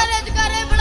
ਦੁਨੀਆ ਰਜ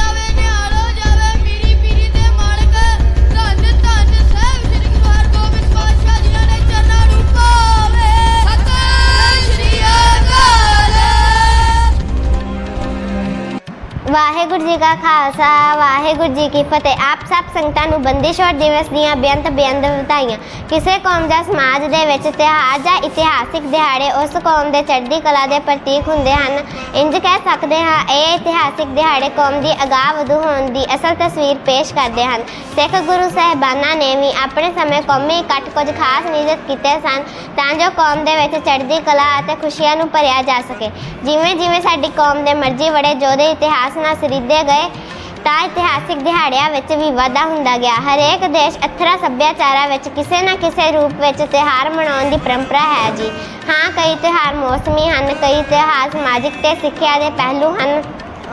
ਵਾਹਿਗੁਰੂ ਜੀ ਕਾ ਖਾਲਸਾ, ਵਾਹਿਗੁਰੂ ਜੀ ਕੀ ਫਤਿਹ। ਆਪ ਸਭ ਸੰਗਤਾਂ ਨੂੰ ਬੰਦੀ ਛੋੜ ਦਿਵਸ ਦੀਆਂ ਬੇਅੰਤ ਬੇਅੰਤ ਵਧਾਈਆਂ। ਕਿਸੇ ਕੌਮ ਜਾਂ ਸਮਾਜ ਦੇ ਵਿੱਚ ਤਿਉਹਾਰ ਜਾਂ ਇਤਿਹਾਸਿਕ ਦਿਹਾੜੇ ਉਸ ਕੌਮ ਦੇ ਚੜ੍ਹਦੀ ਕਲਾ ਦੇ ਪ੍ਰਤੀਕ ਹੁੰਦੇ ਹਨ। ਇੰਜ ਕਹਿ ਸਕਦੇ ਹਾਂ, ਇਹ ਇਤਿਹਾਸਿਕ ਦਿਹਾੜੇ ਕੌਮ ਦੀ ਅਗਾਹ ਵਧੂ ਹੋਣ ਦੀ ਅਸਲ ਤਸਵੀਰ ਪੇਸ਼ ਕਰਦੇ ਹਨ। ਸਿੱਖ ਗੁਰੂ ਸਾਹਿਬਾਨਾਂ ਨੇ ਵੀ ਆਪਣੇ ਸਮੇਂ ਕੌਮੀ ਇਕੱਠ ਕੁਝ ਖਾਸ ਨਿਯਤ ਕੀਤੇ ਸਨ, ਤਾਂ ਜੋ ਕੌਮ ਦੇ ਵਿੱਚ ਚੜ੍ਹਦੀ ਕਲਾ ਅਤੇ ਖੁਸ਼ੀਆਂ ਨੂੰ ਭਰਿਆ ਜਾ ਸਕੇ। ਜਿਵੇਂ ਜਿਵੇਂ ਸਾਡੀ ਕੌਮ ਦੇ ਮਰਜ਼ੀ ਬੜੇ ਯੋਧੇ ਇਤਿਹਾਸ ਨਾਲ ਸਰੀਦੇ ਗਏ, ਤਾਂ ਇਤਿਹਾਸਿਕ ਦਿਹਾੜਿਆਂ ਵਿੱਚ ਵੀ ਵਾਧਾ ਹੁੰਦਾ ਗਿਆ। ਹਰੇਕ ਦੇਸ਼ ਅਥਰਾ ਸੱਭਿਆਚਾਰਾਂ ਵਿੱਚ ਕਿਸੇ ਨਾ ਕਿਸੇ ਰੂਪ ਵਿੱਚ ਤਿਉਹਾਰ ਮਨਾਉਣ ਦੀ ਪਰੰਪਰਾ ਹੈ ਜੀ। ਹਾਂ, ਕਈ ਤਿਉਹਾਰ ਮੌਸਮੀ ਹਨ, ਕਈ ਤਿਉਹਾਰ ਸਮਾਜਿਕ ਤੇ ਸਿੱਖਿਆ ਦੇ ਪਹਿਲੂ ਹਨ।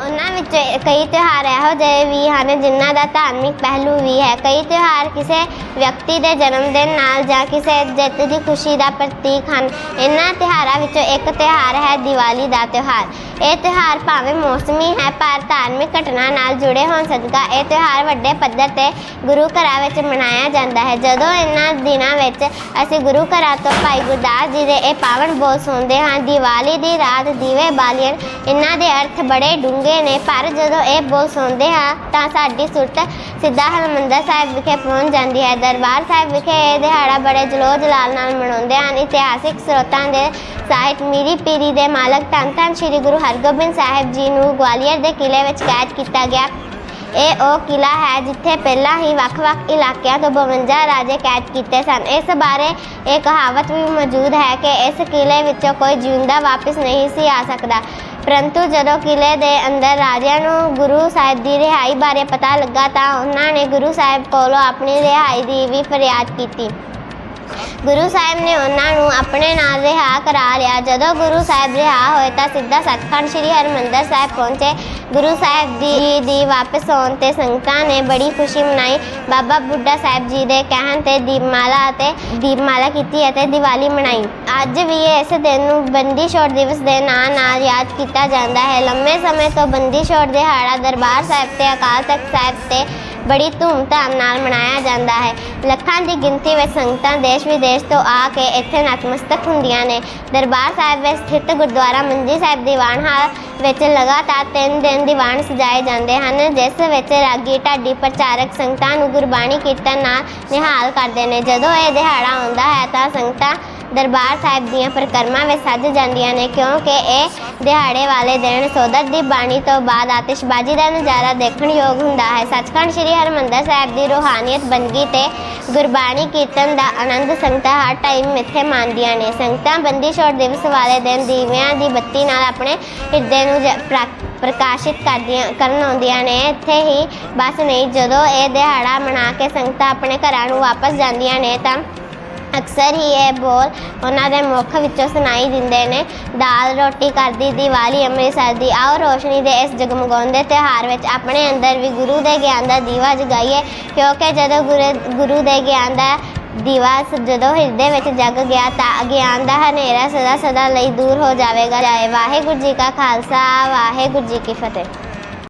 ਉਹਨਾਂ ਵਿੱਚ ਕਈ ਤਿਉਹਾਰ ਇਹੋ ਜਿਹੇ ਵੀ ਹਨ ਜਿਨ੍ਹਾਂ ਦਾ ਧਾਰਮਿਕ ਪਹਿਲੂ ਵੀ ਹੈ। ਕਈ ਤਿਉਹਾਰ ਕਿਸੇ ਵਿਅਕਤੀ ਦੇ ਜਨਮ ਦਿਨ ਨਾਲ ਜਾਂ ਕਿਸੇ ਜਿੱਤ ਦੀ ਖੁਸ਼ੀ ਦਾ ਪ੍ਰਤੀਕ ਹਨ। ਇਹਨਾਂ ਤਿਉਹਾਰਾਂ ਵਿੱਚੋਂ ਇੱਕ ਤਿਉਹਾਰ ਹੈ ਦੀਵਾਲੀ ਦਾ ਤਿਉਹਾਰ। ਇਹ ਤਿਉਹਾਰ ਭਾਵੇਂ ਮੌਸਮੀ ਹੈ ਪਰ ਧਾਰਮਿਕ ਘਟਨਾ ਨਾਲ ਜੁੜੇ ਹੋਣ ਸਦਕਾ ਇਹ ਤਿਉਹਾਰ ਵੱਡੇ ਪੱਧਰ ਤੇ ਗੁਰੂ ਘਰਾਂ ਵਿੱਚ ਮਨਾਇਆ ਜਾਂਦਾ ਹੈ। ਜਦੋਂ ਇਹਨਾਂ ਦਿਨਾਂ ਵਿੱਚ ਅਸੀਂ ਗੁਰੂ ਘਰਾਂ ਤੋਂ ਭਾਈ ਗੁਰਦਾਸ ਜੀ ਦੇ ਇਹ ਪਾਵਨ ਬੋਲ ਸੁਣਦੇ ਹਾਂ, ਦੀਵਾਲੀ ਦੀ ਰਾਤ ਦੀਵੇ ਬਾਲੀਣ ਇਹਨਾਂ ਦੇ ਅਰਥ ਬੜੇ ਡੂੰਘੇ ਨੇ। ਪਰ ਜਦੋਂ ਇਹ ਬੋਲ ਸੁਣਦੇ ਹਾਂ ਤਾਂ ਸਾਡੀ ਸੁਰਤ ਸਿੱਧਾ ਹਰਿਮੰਦਰ ਸਾਹਿਬ ਵਿਖੇ ਪਹੁੰਚ ਜਾਂਦੀ ਹੈ। ਦਰਬਾਰ ਸਾਹਿਬ ਵਿਖੇ ਇਹ ਦਿਹਾੜਾ ਬੜੇ ਜਲੋ ਜਲਾਲ ਨਾਲ ਮਨਾਉਂਦੇ ਹਨ। ਇਤਿਹਾਸਿਕ ਸਰੋਤਾਂ ਦੇ ਸਾਹਿਤ ਮੀਰੀ ਪੀਰੀ ਦੇ ਮਾਲਕ ਧੰਨ ਧੰਨ ਸ੍ਰੀ ਗੁਰੂ ਹਰਗੋਬਿੰਦ ਸਾਹਿਬ ਜੀ ਨੂੰ ਗਵਾਲੀਅਰ ਦੇ ਕਿਲੇ ਵਿੱਚ ਕੈਦ ਕੀਤਾ ਗਿਆ। ਇਹ ਉਹ ਕਿਲਾ ਹੈ ਜਿੱਥੇ ਪਹਿਲਾਂ ਹੀ ਵੱਖ-ਵੱਖ ਇਲਾਕਿਆਂ ਤੋਂ 52 ਰਾਜੇ ਕੈਦ ਕੀਤੇ ਸਨ। ਇਸ ਬਾਰੇ ਇਹ ਕਹਾਵਤ ਵੀ ਮੌਜੂਦ ਹੈ ਕਿ ਇਸ ਕਿਲੇ ਵਿੱਚੋਂ ਕੋਈ ਜਿਉਂਦਾ ਵਾਪਸ ਨਹੀਂ ਸੀ ਆ ਸਕਦਾ। ਪਰੰਤੂ ਜਦੋਂ ਕਿਲੇ ਦੇ ਅੰਦਰ ਰਾਜਿਆਂ ਨੂੰ ਗੁਰੂ ਸਾਹਿਬ ਦੀ ਰਿਹਾਈ ਬਾਰੇ ਪਤਾ ਲੱਗਾ ਤਾਂ ਉਹਨਾਂ ਨੇ ਗੁਰੂ ਸਾਹਿਬ ਕੋਲੋਂ ਆਪਣੀ ਰਿਹਾਈ ਦੀ ਵੀ ਫਰਿਆਦ ਕੀਤੀ। ਗੁਰੂ ਸਾਹਿਬ ਨੇ ਉਹਨਾਂ ਨੂੰ ਆਪਣੇ ਨਾਲ ਰਿਹਾ ਕਰਾ ਲਿਆ। ਜਦੋਂ ਗੁਰੂ ਸਾਹਿਬ ਰਿਹਾ ਹੋਏ ਤਾਂ ਸਿੱਧਾ ਸੱਚਖੰਡ ਸ੍ਰੀ ਹਰਿਮੰਦਰ ਸਾਹਿਬ ਪਹੁੰਚੇ। ਗੁਰੂ ਸਾਹਿਬ ਦੀ ਦੀ ਵਾਪਸ ਆਉਣ ਤੇ ਸੰਗਤਾਂ ਨੇ ਬੜੀ ਖੁਸ਼ੀ ਮਨਾਈ। ਬਾਬਾ ਬੁੱਢਾ ਸਾਹਿਬ ਜੀ ਦੇ ਕਹਿਣ ਤੇ ਦੀਪਮਾਲਾ ਅਤੇ ਦੀਪਮਾਲਾ ਕੀਤੀ ਅਤੇ ਦੀਵਾਲੀ ਮਨਾਈ। ਅੱਜ ਵੀ ਇਸ ਦਿਨ ਨੂੰ ਬੰਦੀ ਛੋੜ ਦਿਵਸ ਦੇ ਨਾਂ ਨਾਲ ਯਾਦ ਕੀਤਾ ਜਾਂਦਾ ਹੈ। ਲੰਮੇ ਸਮੇਂ ਤੋਂ ਬੰਦੀ ਛੋੜ ਦਿਹਾੜਾ ਦਰਬਾਰ ਸਾਹਿਬ ਤੇ ਅਕਾਲ ਤਖਤ ਸਾਹਿਬ ਤੇ ਬੜੀ ਧੂਮਧਾਮ ਨਾਲ ਮਨਾਇਆ ਜਾਂਦਾ ਹੈ। ਲੱਖਾਂ ਦੀ ਗਿਣਤੀ ਵਿੱਚ ਸੰਗਤਾਂ ਦੇਸ਼ ਵਿਦੇਸ਼ ਤੋਂ ਆ ਕੇ ਇੱਥੇ ਨਤਮਸਤਕ ਹੁੰਦੀਆਂ ਨੇ। ਦਰਬਾਰ ਸਾਹਿਬ ਵਿੱਚ ਸਥਿਤ ਗੁਰਦੁਆਰਾ ਮੰਜੀ ਸਾਹਿਬ ਦੀਵਾਨ ਹਾਲ ਵਿੱਚ ਲਗਾਤਾਰ ਤਿੰਨ ਦਿਨ ਦੀਵਾਨ ਸਜਾਏ ਜਾਂਦੇ ਹਨ, ਜਿਸ ਵਿੱਚ ਰਾਗੀ, ਢਾਡੀ ਪ੍ਰਚਾਰਕ ਸੰਗਤਾਂ ਨੂੰ ਗੁਰਬਾਣੀ ਕੀਰਤਨ ਨਾਲ ਨਿਹਾਲ ਕਰਦੇ ਨੇ। ਜਦੋਂ ਇਹ ਦਿਹਾੜਾ ਆਉਂਦਾ ਹੈ ਤਾਂ ਸੰਗਤਾਂ ਦਰਬਾਰ ਸਾਹਿਬ ਦੀਆਂ ਪ੍ਰਕਰਮਾਂ ਵਿੱਚ ਸੱਜ ਜਾਂਦੀਆਂ ਨੇ, ਕਿਉਂਕਿ ਇਹ ਦਿਹਾੜੇ ਵਾਲੇ ਦਿਨ ਸੋਦਰ ਦੀ ਬਾਣੀ ਤੋਂ ਬਾਅਦ ਆਤਿਸ਼ਬਾਜ਼ੀ ਦਾ ਨਜ਼ਾਰਾ ਦੇਖਣ ਯੋਗ ਹੁੰਦਾ ਹੈ। ਸੱਚਖੰਡ ਸ੍ਰੀ ਹਰਿਮੰਦਰ ਸਾਹਿਬ ਦੀ ਰੂਹਾਨੀਅਤ ਬੰਦਗੀ ਤੇ ਗੁਰਬਾਣੀ ਕੀਰਤਨ ਦਾ ਆਨੰਦ ਸੰਗਤਾਂ ਹਰ ਟਾਈਮ ਇੱਥੇ ਮਾਣਦੀਆਂ ਨੇ। ਸੰਗਤਾਂ ਬੰਦੀ ਛੋੜ ਦਿਵਸ ਵਾਲੇ ਦਿਨ ਦੀਵਿਆਂ ਦੀ ਬੱਤੀ ਨਾਲ ਆਪਣੇ ਹਿਰਦੇ ਨੂੰ ਜ- ਪ੍ਰਕਾਸ਼ਿਤ ਕਰਦੀਆਂ, ਕਰਨ ਆਉਂਦੀਆਂ ਨੇ। ਇੱਥੇ ਹੀ ਬਸ ਨਹੀਂ, ਜਦੋਂ ਇਹ ਦਿਹਾੜਾ ਮਨਾ ਕੇ ਸੰਗਤਾਂ ਆਪਣੇ ਘਰਾਂ ਨੂੰ ਵਾਪਸ ਜਾਂਦੀਆਂ ਨੇ ਤਾਂ ਅਕਸਰ ਹੀ ਇਹ ਬੋਲ ਉਹਨਾਂ ਦੇ ਮੁੱਖ ਵਿੱਚੋਂ ਸੁਣਾਈ ਦਿੰਦੇ ਨੇ। ਦਾਲ ਰੋਟੀ ਕਰਦੀ ਦੀਵਾਲੀ, ਅੰਮ੍ਰਿਤਸਰ ਦੀ ਆਓ ਰੋਸ਼ਨੀ ਦੇ ਇਸ ਜਗਮਗਾਉਂਦੇ ਤਿਉਹਾਰ ਵਿੱਚ ਆਪਣੇ ਅੰਦਰ ਵੀ ਗੁਰੂ ਦੇ ਗਿਆਨ ਦਾ ਦੀਵਾ ਜਗਾਈਏ, ਕਿਉਂਕਿ ਜਦੋਂ ਗੁਰੂ ਗੁਰੂ ਦੇ ਗਿਆਨ ਦਾ ਦੀਵਾ ਜਦੋਂ ਹਿਰਦੇ ਵਿੱਚ ਜਗ ਗਿਆ ਤਾਂ ਅਗਿਆਨ ਦਾ ਹਨੇਰਾ ਸਦਾ ਸਦਾ ਲਈ ਦੂਰ ਹੋ ਜਾਵੇਗਾ। ਜਾਏ ਵਾਹਿਗੁਰੂ ਜੀ ਕਾ ਖਾਲਸਾ, ਵਾਹਿਗੁਰੂ ਜੀ ਕੀ ਫਤਿਹ।